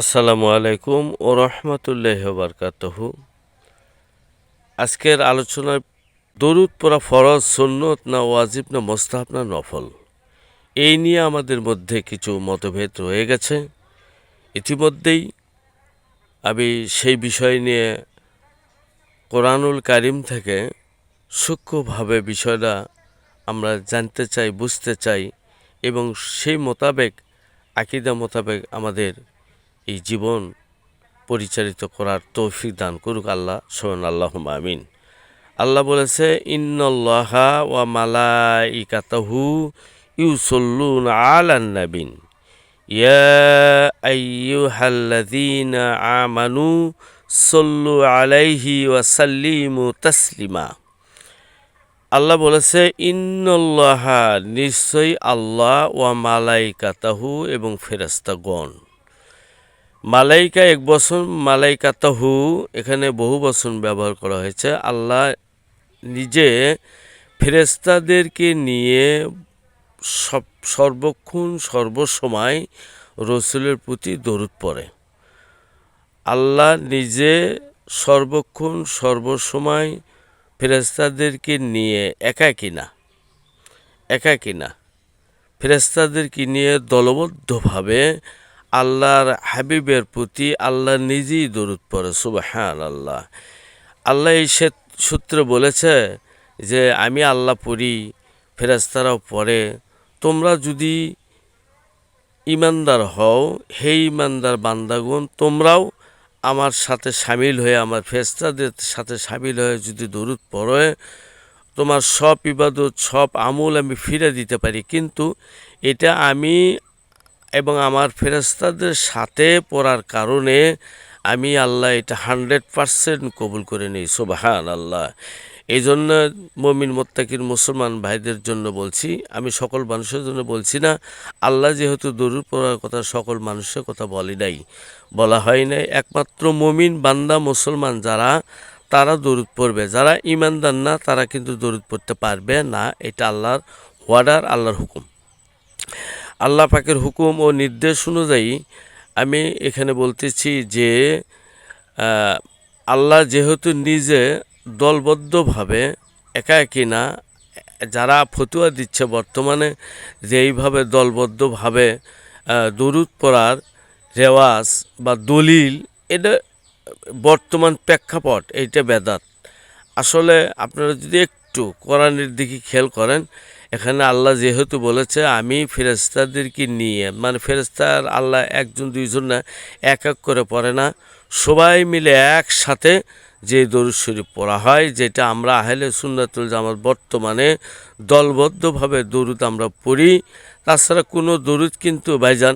আসসালামু আলাইকুম ও রহমতুল্লাহ বারকাতহু। আজকের আলোচনায় দরুদ পড়া ফরজ, সুন্নত না ওয়াজিব না মোস্তাহাব না নফল? এই নিয়ে আমাদের মধ্যে কিছু মতভেদ রয়ে গেছে। ইতিমধ্যেই আমি সেই বিষয় নিয়ে কোরআনুল কারিম থেকে সূক্ষ্মভাবে বিষয়টা আমরা জানতে চাই, বুঝতে চাই এবং সেই মোতাবেক, আকিদা মোতাবেক আমাদের এই জীবন পরিচালিত করার তৌফিক দান করুক আল্লাহ সোহান আল্লাহ আমিন। আল্লাহ বলেছে, ইন্নল্লাহা ওয়া মালাইকাতাহু ইউসল্লুন আলান নাবিন। ইয়া আইয়ুহাল্লাযীনা আমানু সল্লু আলাইহি ওয়া সাল্লিমু তাসলিমা। আল্লাহ বলেছে, ইন্নল্লাহা নিশ্চয়ই আল্লাহ ওয়া মালাইকাতাহু এবং ফেরেস্তাগণ মালাইকা এক বছর মালাইকা তাহু এখানে বহু বছর ব্যবহার করা হয়েছে। আল্লাহ নিজে ফেরেস্তাদেরকে নিয়ে সব সর্বক্ষণ, সর্বসময় রসুলের প্রতি দরুদ পড়ে। আল্লাহ নিজে সর্বক্ষণ, সর্বসময় ফেরেস্তাদেরকে নিয়ে একা কিনা একা কিনা ফেরেস্তাদেরকে নিয়ে দলবদ্ধভাবে আল্লাহর হাবিবের প্রতি আল্লাহ নিজেই দরুদ পড়ে সুবাহান আল্লাহ আল্লাহ এই সূত্রে বলেছে যে, আমি আল্লাহ পড়ি ফেরেস্তারাও পড়ে। তোমরা যদি ইমানদার হও, হে ইমানদার বান্দাগুন তোমরাও আমার সাথে সামিল হয়ে, আমার ফেস্তাদের সাথে সামিল হয়ে যদি দরুদ পড়ে, তোমার সব ইবাদত, সব আমল আমি ফিরে দিতে পারি। কিন্তু এটা আমি এবং আমার ফেরেস্তাদের সাথে পড়ার কারণে আমি আল্লাহ এটা হান্ড্রেড পারসেন্ট কবুল করে নিই সোবাহান আল্লাহ এই জন্য মমিন, মোত্তাকির, মুসলমান ভাইদের জন্য বলছি, আমি সকল মানুষের জন্য বলছি না, আল্লাহ যেহেতু দরুদ পড়ার কথা সকল মানুষের কথা বলি নাই, বলা হয় নাই, একমাত্র মমিন বান্দা মুসলমান যারা, তারা দরুদ পড়বে। যারা ইমানদার না, তারা কিন্তু দরুদ পড়তে পারবে না, এটা আল্লাহর ওয়ার্ডার আল্লাহর হুকুম। আল্লাহ পাকের হুকুম ও নির্দেশ অনুযায়ী আমি এখানে বলতেছি যে আল্লাহ যেহেতু নিজে দলবদ্ধভাবে একা একই না, যারা ফতুয়া দিচ্ছে বর্তমানে যে এইভাবে দলবদ্ধভাবে দরুদ পড়ার রেওয়াজ বা দলিল, এটা বর্তমান প্রেক্ষাপট, এইটা বেদাত। আসলে আপনারা যদি একটু কোরআনের দিকে খেয়াল করেন এখানে আল্লাহ যেহেতু বলেছে, আমি ফেরেস্তাদেরকে নিয়ে মানে ফেরেস্তার আল্লাহ একজন, দুইজন না, এক এক করে পড়ে না। সবাই মিলে একসাথে যে দরুদ শরীফ পড়া হয়, যেটা আমরা আহলে সুন্নাতুল জামাত বর্তমানে দলবদ্ধভাবে দরুদ আমরা পড়ি। তাছাড়া কোনো দরুদ কিন্তু ভাইজান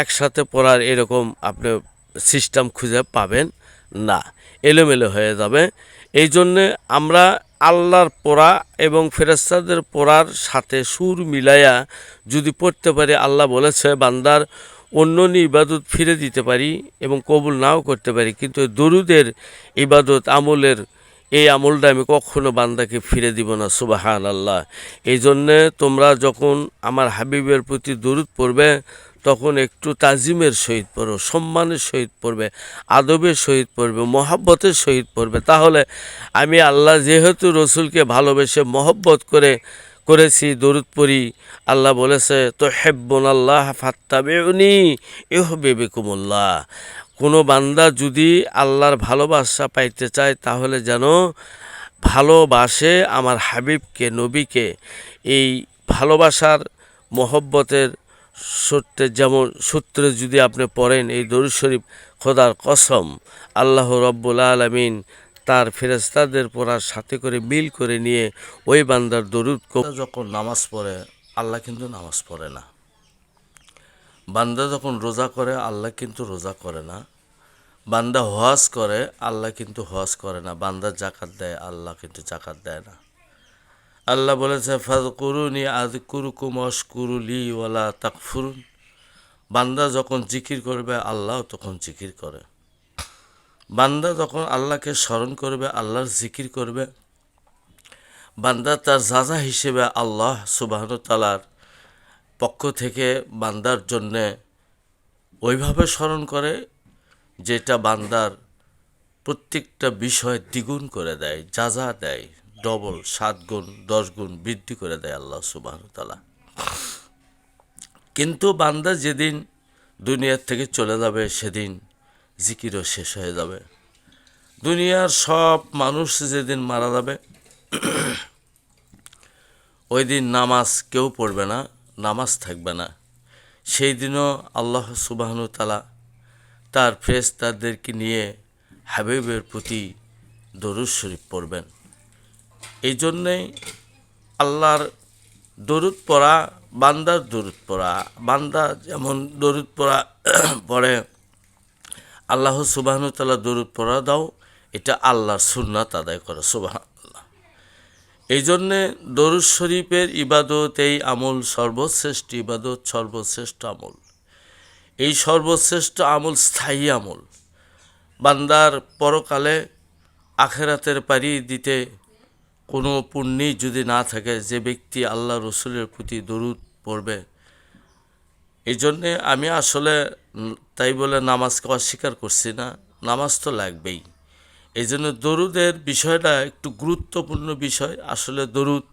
একসাথে পড়ার এরকম আপনি সিস্টেম খুঁজে পাবেন না। এলোমেলো হয়ে যাবে। এই জন্যে আমরা আল্লাহর পড়া এবং ফেরেস্তাদের পড়ার সাথে সুর মিলাইয়া যদি পড়তে পারি, আল্লাহ বলেছে, বান্দার অন্য ইবাদত ফিরে দিতে পারি এবং কবুল নাও করতে পারি। কিন্তু দরুদের ইবাদত, আমলের, এই আমলটা আমি কখনো বান্দাকে ফিরে দিব না সুবাহান আল্লাহ এই জন্যে তোমরা যখন আমার হাবিবের প্রতি দরুদ পড়বে তখন একটু তাজিমের সহিত পড়ো, সম্মানের সহিত পড়বে, আদবের সহিত পড়বে, মহাব্বতের সহিত পড়বে। তাহলে আমি আল্লাহ যেহেতু রসুলকে ভালোবেসে মহব্বত করে করেছি, দরুদ পড়ি, আল্লাহ বলেছে তো হেব্বন আল্লাহ ফাত্তা ফাত্তাবেউনি এহ বেবেকুমুল্লাহ কোনো বান্দা যদি আল্লাহর ভালোবাসা পাইতে চায়, তাহলে যেন ভালোবাসে আমার হাবিবকে, নবীকে। এই ভালোবাসার, মহব্বতের সূত্রে যেমন সূত্রে যদি আপনি পড়েন এই দরুদ শরীফ, খোদার কসম, আল্লাহ রব্বুল আলমিন তার ফেরেস্তাদের পড়ার সাথে করে মিল করে নিয়ে ওই বান্দার দরুদ যখন নামাজ পড়ে, আল্লাহ কিন্তু নামাজ পড়ে না। বান্দা যখন রোজা করে, আল্লাহ কিন্তু রোজা করে না। বান্দা হজ করে, আল্লাহ কিন্তু হজ করে না। বান্দা জাকাত দেয়, আল্লাহ কিন্তু জাকাত দেয় না। আল্লাহ বলেছে ফাজ করুনি আজ কুরুকুম অস্কুরুলি ওয়ালা তাকফুরুন। বান্দা যখন জিকির করবে, আল্লাহ তখন জিকির করে। বান্দা যখন আল্লাহকে স্মরণ করবে, আল্লাহর জিকির করবে, বান্দা তার যাজা হিসেবে আল্লাহ সুবাহন তালার পক্ষ থেকে বান্দার জন্যে ওইভাবে স্মরণ করে, যেটা বান্দার প্রত্যেকটা বিষয় দ্বিগুণ করে দেয় যা দেয়। ডবল, সাত গুণ, দশ গুণ বৃদ্ধি করে দেয় আল্লাহ সুবাহ তালা কিন্তু বান্দা যেদিন দুনিয়ার থেকে চলে যাবে, সেদিন জিকিরও শেষ হয়ে যাবে। দুনিয়ার সব মানুষ যেদিন মারা যাবে, ওই দিন নামাজ কেউ পড়বে না, নামাজ থাকবে না। সেই দিনও আল্লাহ সুবাহনু তালা তার ফেরেশতাদেরকে নিয়ে হাবিবের প্রতি দরুদ শরীফ পড়বেন। এই জন্যেই আল্লাহর দরুদ পড়া, বান্দার দরুদ পড়া, বান্দা যেমন দরুদ পড়া, পড়ে, আল্লাহ সুবাহনু তালা দরুদ পড়া দাও, এটা আল্লাহর সুন্নাত আদায় করে সুবাহ এই জন্যে দরুদ শরীফের ইবাদত এই আমল সর্বশ্রেষ্ঠ, ইবাদত সর্বশ্রেষ্ঠ আমল। এই সর্বশ্রেষ্ঠ আমল স্থায়ী আমল। বান্দার পরকালে আখেরাতের পাড়ি দিতে কোনো পুণ্যই যদি না থাকে, যে ব্যক্তি আল্লাহ রসুলের প্রতি দরুদ পড়বে। এই জন্যে আমি আসলে তাই বলে নামাজকে অস্বীকার করছি না, নামাজ তো লাগবেই। এই জন্য দরুদের বিষয়টা একটু গুরুত্বপূর্ণ বিষয়, আসলে দরুদ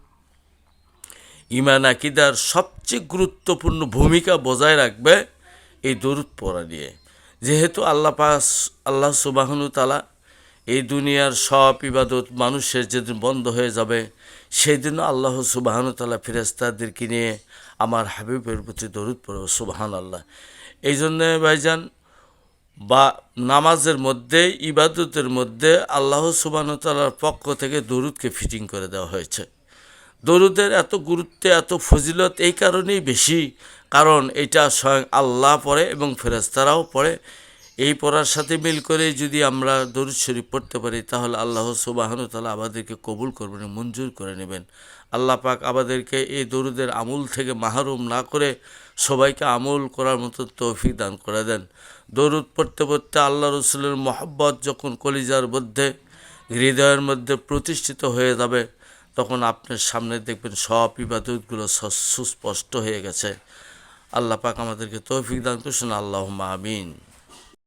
ইমান আকিদার সবচেয়ে গুরুত্বপূর্ণ ভূমিকা বজায় রাখবে এই দরুদ পড়া নিয়ে। যেহেতু আল্লাহ পাস আল্লাহ সুবাহনু তালা এই দুনিয়ার সব ইবাদত মানুষের যেদিন বন্ধ হয়ে যাবে সেই দিনও আল্লাহ সুবাহানু তালা ফিরেস্তাদেরকে নিয়ে আমার হাবিবের প্রতি দরুদ পড়ব সুবাহান আল্লাহ এই জন্যে ভাইজান, বা নামাজের মধ্যে, ইবাদতের মধ্যে আল্লাহ সুবাহতালার পক্ষ থেকে দরুদকে ফিটিং করে দেওয়া হয়েছে। দরুদের এত গুরুত্ব, এত ফজিলত এই কারণেই বেশি, কারণ এটা স্বয়ং আল্লাহ পড়ে এবং ফেরেস্তারাও পড়ে। এই পড়ার সাথে মিল করে যদি আমরা দরুদ শরীফ পড়তে পারি, তাহলে আল্লাহ সুবাহন তালা আমাদেরকে কবুল করবেন মঞ্জুর করে নেবেন। আল্লাহ পাক আমাদেরকে এই দরুদের আমূল থেকে মাহরুম না করে সবাইকে আমল করার মতো তৌফিক দান করে দেন। দরুদ পড়তে পড়তে আল্লাহ রসুলের মহব্বত যখন কলিজার মধ্যে, হৃদয়ের মধ্যে প্রতিষ্ঠিত হয়ে যাবে, তখন আপনার সামনে দেখবেন সব ইবাদতগুলো সুস্পষ্ট হয়ে গেছে। আল্লাহ পাক আমাদেরকে তৌফিক দান করছেন আল্লাহ আমিন।